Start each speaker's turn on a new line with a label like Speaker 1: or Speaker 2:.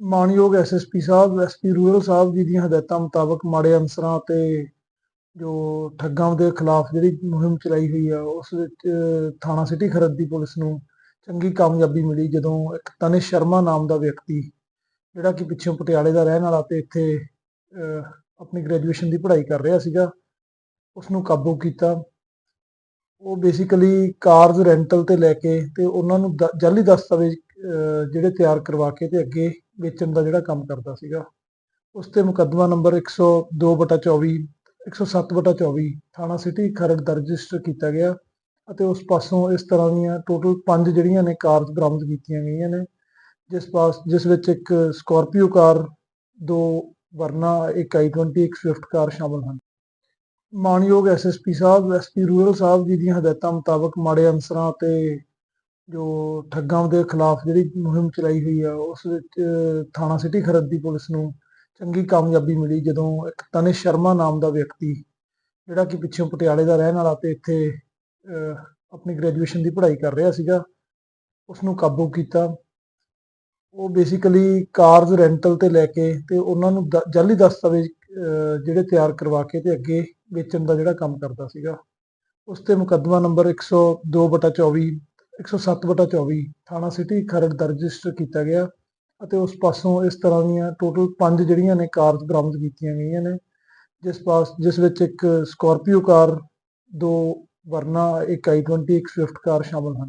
Speaker 1: ਮਾਨਯੋਗ ਐਸਐਸਪੀ ਸਾਹਿਬ SP rural ਸਾਹਿਬ ਜੀ ਦੀਆਂ ਹਦਾਇਤਾਂ ਮੁਤਾਬਕ ਮਾੜੇ ਅਨਸਰਾਂ ਤੇ ਜੋ ਠੱਗਾਂ ਦੇ ਖਿਲਾਫ ਜਿਹੜੀ ਮੁਹਿੰਮ ਚਲਾਈ ਹੋਈ ਆ ਉਸ ਵਿੱਚ ਥਾਣਾ ਸਿਟੀ ਖਰੜ ਦੀ ਪੁਲਿਸ ਨੂੰ ਚੰਗੀ ਕਾਮਯਾਬੀ ਮਿਲੀ ਜਦੋਂ ਇੱਕ ਤਨਿਸ਼ ਸ਼ਰਮਾ ਨਾਮ ਦਾ ਵਿਅਕਤੀ ਜਿਹੜਾ ਕਿ ਪਿੱਛੋਂ ਪਟਿਆਲੇ ਦਾ ਰਹਿਣ ਵਾਲਾ ਤੇ ਇੱਥੇ ਅਹ, ਆਪਣੀ ਗ੍ਰੈਜੂਏਸ਼ਨ ਦੀ ਪੜ੍ਹਾਈ ਕਰ ਰਿਹਾ ਸੀਗਾ ਉਸ ਨੂੰ ਕਾਬੂ ਕੀਤਾ। ਉਹ ਬੇਸਿਕਲੀ ਕਾਰਜ਼ ਰੈਂਟਲ ਤੇ ਲੈ ਕੇ ਤੇ ਉਹਨਾਂ ਨੂੰ ਦ- ਜਾਲੀ ਦਸਤਾਵੇਜ਼ ਜਿਹੜੇ ਤਿਆਰ ਕਰਵਾ ਕੇ ਤੇ ਅੱਗੇ ਵੇਚਣ ਦਾ ਜਿਹੜਾ ਕੰਮ ਕਰਦਾ ਸੀਗਾ ਉਸ ਤੇ ਮੁਕੱਦਮਾ ਨੰਬਰ 102/24 107/24 ਥਾਣਾ ਸਿਟੀ ਖਰੜ ਦਰਜ ਰਜਿਸਟਰ ਕੀਤਾ ਗਿਆ ਅਤੇ ਉਸ ਪਾਸੋਂ ਇਸ ਤਰ੍ਹਾਂ ਦੀਆਂ ਟੋਟਲ ਪੰਜ ਜਿਹੜੀਆਂ ਨੇ ਕਾਰਜ਼ ਬਰਾਮਦ ਕੀਤੀਆਂ ਗਈਆਂ ਨੇ, ਜਿਸ ਪਾਸ, ਜਿਸ ਵਿੱਚ ਇੱਕ ਸਕਾਰਪੀਓ ਕਾਰ, ਦੋ ਵਰਨਾ, ਇੱਕ i20 ਇੱਕ ਸਵਿਫਟ ਕਾਰ ਸ਼ਾਮਲ ਹਨ। ਮਾਨਯੋਗ ਐਸਐਸਪੀ ਸਾਹਿਬ ਐਸਪੀ ਰੂਰਲ ਸਾਹਿਬ ਜੀ ਦੀਆਂ ਹਦਾਇਤਾਂ ਮੁਤਾਬਕ ਮਾੜੇ ਅਨਸਰਾਂ ਤੇ ਜੋ ਠੱਗਾਂ ਦੇ ਖਿਲਾਫ ਜਿਹੜੀ ਮੁਹਿੰਮ ਚਲਾਈ ਹੋਈ ਆ ਉਸ ਵਿੱਚ ਥਾਣਾ ਸਿਟੀ ਖਰੜ ਦੀ ਪੁਲਿਸ ਨੂੰ ਚੰਗੀ ਕਾਮਯਾਬੀ ਮਿਲੀ ਜਦੋਂ ਇੱਕ ਤਨਿਸ਼ ਸ਼ਰਮਾ ਨਾਮ ਦਾ ਵਿਅਕਤੀ ਜਿਹੜਾ ਕਿ ਪਿੱਛੋਂ ਪਟਿਆਲੇ ਦਾ ਰਹਿਣ ਵਾਲਾ ਤੇ ਇੱਥੇ ਅਹ, ਆਪਣੀ ਗ੍ਰੈਜੂਏਸ਼ਨ ਦੀ ਪੜ੍ਹਾਈ ਕਰ ਰਿਹਾ ਸੀਗਾ ਉਸ ਨੂੰ ਕਾਬੂ ਕੀਤਾ। ਉਹ ਬੇਸਿਕਲੀ ਕਾਰਜ਼ ਰੈਂਟਲ ਤੇ ਲੈ ਕੇ ਤੇ ਉਹਨਾਂ ਨੂੰ ਦ- ਜਾਲੀ ਦਸਤਾਵੇਜ਼ ਅਹ, ਜਿਹੜੇ ਤਿਆਰ ਕਰਵਾ ਕੇ ਤੇ ਅੱਗੇ ਵੇਚਣ ਦਾ ਜਿਹੜਾ ਕੰਮ ਕਰਦਾ ਸੀਗਾ। ਉਸ ਤੇ ਮੁਕੱਦਮਾ ਨੰਬਰ 102/24 107/24 ਥਾਣਾ ਸਿਟੀ ਖਰੜ ਦਰਜ ਰਜਿਸਟਰ ਕੀਤਾ ਗਿਆ ਅਤੇ ਉਸ ਪਾਸੋਂ ਇਸ ਤਰ੍ਹਾਂ ਦੀਆਂ ਟੋਟਲ ਪੰਜ ਜਿਹੜੀਆਂ ਨੇ ਕਾਰਜ਼ ਬਰਾਮਦ ਕੀਤੀਆਂ ਗਈਆਂ ਨੇ, ਜਿਸ ਪਾਸ, ਜਿਸ ਵਿੱਚ ਇੱਕ ਸਕਾਰਪੀਓ ਕਾਰ, ਦੋ ਵਰਨਾ, ਇੱਕ i20 ਇੱਕ ਸਵਿਫਟ ਕਾਰ ਸ਼ਾਮਲ ਹਨ।